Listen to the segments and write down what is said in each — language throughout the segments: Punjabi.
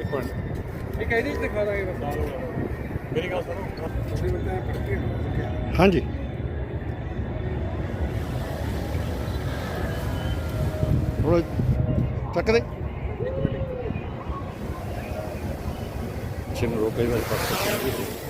ਇੱਕ ਮਿੰਟ ਇੱਕ ਇਹਦੇ ਚ ਦਿਖਾ ਦਾਂਗੇ ਬਸ। ਮੇਰੀ ਗੱਲ ਸੁਣੋ। ਤੁਸੀਂ ਬੰਦੇ ਪੜਕੇ ਹਾਂਜੀ। ਥੋੜਾ ਚੱਕ ਦੇ। ਚਿੰਨ ਰੋਕੇ ਵਾਲੇ ਪਾਸੇ।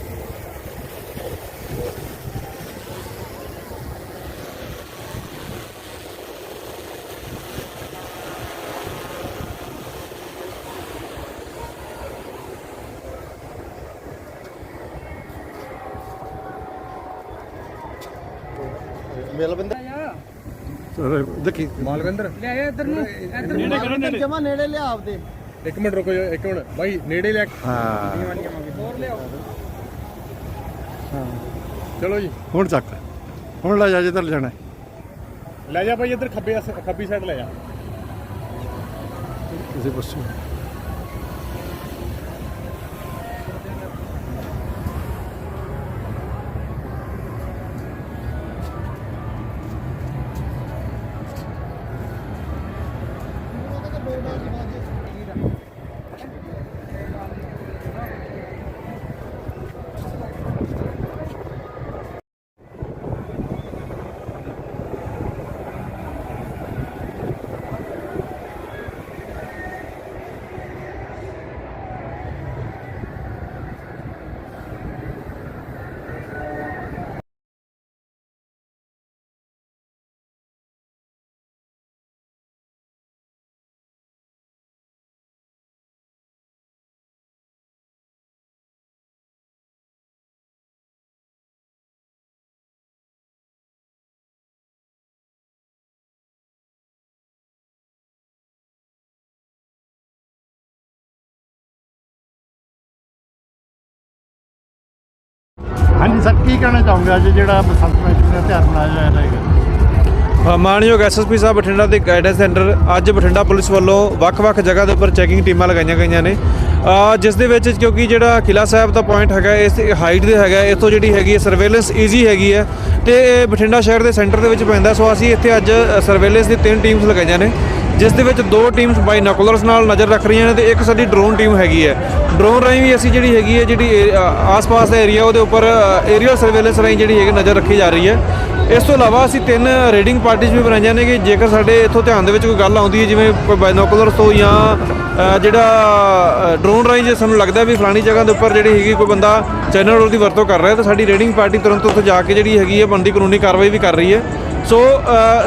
ਮਿਲ ਬੰਦਾ। ਸਰ ਦੇਖੀ। ਮਾਲਵਿੰਦਰ। ਲੈ ਆ ਇੱਧਰ ਨੂੰ ਇੱਧਰ ਨੇੜੇ ਕਰੋ ਨੇੜੇ। ਜਮਾ ਨੇੜੇ ਲਿਆ ਆਪਦੇ। ਇੱਕ ਮਿੰਟ ਰੁਕੋ ਜੀ, ਇੱਕ ਮਿੰਟ। ਬਾਈ ਨੇੜੇ ਲੈ ਕੇ ਹਾਂ। ਹੋਰ ਲਿਆਓ। ਚਲੋ ਜੀ। ਹੁਣ ਚੱਕ। ਹੁਣ ਲੈ ਜਾ ਜਿੱਧਰ ਜਾਣਾ ਹੈ। ਲੈ ਜਾ ਬਾਈ ਇੱਧਰ ਖੱਬੇ ਖੱਬੀ ਸਾਈਡ ਲੈ ਜਾ। ਕਿਸੇ ਪਾਸੇ ਹਾਂਜੀ ਸਰ ਕੀ ਕਹਿਣਾ ਚਾਹੋਗੇ ਅੱਜ ਜਿਹੜਾ ਬਸੰਤ ਪੰਚਮੀ ਦਾ ਤਿਉਹਾਰ ਮਨਾਇਆ ਜਾ ਰਿਹਾ ਹੈ ਅ, ਐਸਐਸਪੀ ਸਾਹਿਬ ਬਠਿੰਡਾ ਦੇ ਗਾਈਡੈਂਸ ਸੈਂਟਰ ਅੱਜ ਬਠਿੰਡਾ ਪੁਲਿਸ ਵੱਲੋਂ ਵੱਖ-ਵੱਖ ਜਗ੍ਹਾ ਦੇ ਉੱਪਰ ਚੈਕਿੰਗ ਟੀਮਾਂ ਲਗਾਈਆਂ ਗਈਆਂ ਨੇ। ਜਿਸ ਦੇ ਵਿੱਚ ਕਿਉਂਕਿ ਜਿਹੜਾ ਕਿਲਾ ਸਾਹਿਬ ਦਾ ਪੁਆਇੰਟ ਹੈਗਾ ਇਸ ਹਾਈਟ ਦੇ ਹੈਗਾ ਇੱਥੋਂ ਜਿਹੜੀ ਹੈਗੀ ਹੈ ਸਰਵੇਲੈਂਸ ਈਜ਼ੀ ਹੈਗੀ ਹੈ। ਤੇ ਇਹ ਬਠਿੰਡਾ ਸ਼ਹਿਰ ਦੇ ਸੈਂਟਰ ਦੇ ਵਿੱਚ ਪੈਂਦਾ ਸੋ ਅਸੀਂ ਇੱਥੇ ਅੱਜ ਸਰਵੇਲੈਂਸ ਦੀ ਤਿੰਨ ਟੀਮਸ ਲਗਾਈਆਂ ਨੇ। ਜਿਸ ਦੇ ਵਿੱਚ ਦੋ ਟੀਮਸ ਬਾਈਨੋਕੂਲਰਸ ਨਾਲ ਨਜ਼ਰ ਰੱਖ ਰਹੀਆਂ ਨੇ ਤੇ ਇੱਕ ਸਾਡੀ ਡਰੋਨ ਟੀਮ ਹੈਗੀ ਹੈ। ਡਰੋਨ ਰਾਹੀਂ ਵੀ ਅਸੀਂ ਜਿਹੜੀ ਹੈਗੀ ਹੈ, ਜਿਹੜੀ ਏ- ਆਸ-ਪਾਸ ਦਾ ਏਰੀਆ, ਉਹਦੇ ਉੱਪਰ ਏਰੀਅਲ ਸਰਵੇਲੈਂਸ ਰਾਹੀਂ ਜਿਹੜੀ ਹੈਗੀ ਨਜ਼ਰ ਰੱਖੀ ਜਾ ਰਹੀ ਹੈ। ਇਸ ਤੋਂ ਇਲਾਵਾ ਅਸੀਂ ਤਿੰਨ ਰੇਡਿੰਗ ਪਾਰਟੀਆਂ ਵੀ ਬਣਾਈਆਂ ਨੇ ਕਿ ਜੇਕਰ ਸਾਡੇ ਇੱਥੋਂ ਧਿਆਨ ਦੇ ਵਿੱਚ ਕੋਈ ਗੱਲ ਆਉਂਦੀ ਹੈ, ਜਿਵੇਂ ਕੋਈ ਬਾਈਨੋਕੂਲਰਸ ਤੋਂ ਜਾਂ ਜਿਹੜਾ ਡਰੋਨ ਰਾਹੀਂ ਜੇ ਸਾਨੂੰ ਲੱਗਦਾ ਵੀ ਫਲਾਣੀ ਜਗ੍ਹਾ ਦੇ ਉੱਪਰ ਜਿਹੜੀ ਹੈਗੀ ਕੋਈ ਬੰਦਾ ਚੈਨਲ ਰੋਡ ਦੀ ਵਰਤੋਂ ਕਰ ਰਿਹਾ ਤਾਂ ਸਾਡੀ ਰੇਡਿੰਗ ਪਾਰਟੀ ਤੁਰੰਤ ਉੱਥੇ ਜਾ ਕੇ ਜਿਹੜੀ ਹੈਗੀ ਹੈ, ਬਣਦੀ ਕਾਨੂੰਨੀ ਕਾਰਵਾਈ ਵੀ ਕਰ ਰਹੀ ਹੈ। ਸੋ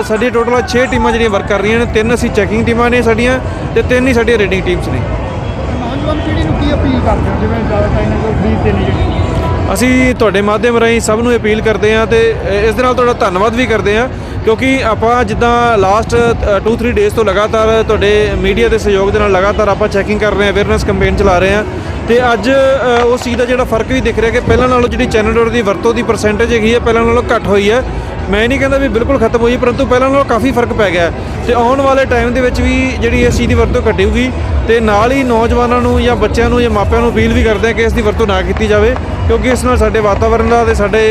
ਸਾਡੀ ਟੋਟਲ 6 ਟੀਮਾਂ ਜਿਹੜੀਆਂ ਵਰਕ ਕਰ ਰਹੀਆਂ ਨੇ ਤਿੰਨ ਅਸੀਂ ਚੈਕਿੰਗ ਟੀਮਾਂ ਨੇ ਸਾਡੀਆਂ ਤੇ ਤਿੰਨ ਹੀ ਸਾਡੀਆਂ ਰੇਡਿੰਗ ਟੀਮਸ ਨੇ। ਨੌਜਵਾਨ ਪੀੜ੍ਹੀ ਨੂੰ ਕੀ ਅਪੀਲ ਕਰਦੇ ਹੋ? ਜਿਵੇਂ ਜ਼ਿਆਦਾ ਟਾਈਮ ਕੋਲ ਖਰੀਦਦੇ ਨੇ ਜਿਹੜੇ ਅਸੀਂ ਤੁਹਾਡੇ ਮਾਧਿਅਮ ਰਾਹੀਂ ਸਭ ਨੂੰ ਅਪੀਲ ਕਰਦੇ ਹਾਂ ਤੇ ਇਸ ਦੇ ਨਾਲ ਤੁਹਾਡਾ ਧੰਨਵਾਦ ਵੀ ਕਰਦੇ ਹਾਂ ਕਿਉਂਕਿ ਆਪਾਂ ਜਿੱਦਾਂ ਲਾਸਟ 2-3 ਡੇਜ਼ ਤੋਂ ਲਗਾਤਾਰ ਤੁਹਾਡੇ ਮੀਡੀਆ ਦੇ ਸਹਿਯੋਗ ਦੇ ਨਾਲ ਲਗਾਤਾਰ ਆਪਾਂ ਚੈਕਿੰਗ ਕਰ ਰਹੇ ਹਾਂ ਅਵੇਅਰਨੈਸ ਕੈਂਪੇਨ ਚਲਾ ਰਹੇ ਹਾਂ। ਤੇ ਅੱਜ ਉਸ ਚੀਜ਼ ਦਾ ਜਿਹੜਾ ਫ਼ਰਕ ਵੀ ਦਿਖ ਰਿਹਾ ਕਿ ਪਹਿਲਾਂ ਨਾਲੋਂ ਜਿਹੜੀ ਚੈਨਲ ਡੋਰ ਦੀ ਵਰਤੋਂ ਦੀ ਪਰਸੈਂਟੇਜ ਹੈਗੀ ਹੈ ਪਹਿਲਾਂ ਨਾਲੋਂ ਘੱਟ ਹੋਈ ਹੈ। ਮੈਂ ਨਹੀਂ ਕਹਿੰਦਾ ਵੀ ਬਿਲਕੁਲ ਖਤਮ ਹੋਈ, ਪਰੰਤੂ ਪਹਿਲਾਂ ਨਾਲੋਂ ਕਾਫੀ ਫ਼ਰਕ ਪੈ ਗਿਆ ਹੈ। ਤੇ ਆਉਣ ਵਾਲੇ ਟਾਈਮ ਦੇ ਵਿੱਚ ਵੀ ਜਿਹੜੀ ਇਸ ਚੀਜ਼ ਦੀ ਵਰਤੋਂ ਘਟੇਗੀ ਤੇ ਨਾਲ ਹੀ ਨੌਜਵਾਨਾਂ ਨੂੰ ਜਾਂ ਬੱਚਿਆਂ ਨੂੰ ਜਾਂ ਮਾਪਿਆਂ ਨੂੰ ਅਪੀਲ ਵੀ ਕਰਦੇ ਆ ਕਿ ਇਸ ਦੀ ਵਰਤੋਂ ਨਾ ਕੀਤੀ ਜਾਵੇ, ਕਿਉਂਕਿ ਇਸ ਨਾਲ ਸਾਡੇ ਵਾਤਾਵਰਣ ਦਾ ਤੇ ਸਾਡੇ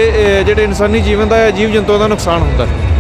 ਜਿਹੜੇ ਇਨਸਾਨੀ ਜੀਵਨ ਦਾ ਜੀਵ ਜੰਤੂਆਂ ਦਾ ਨੁਕਸਾਨ ਹੁੰਦਾ ਹੈ।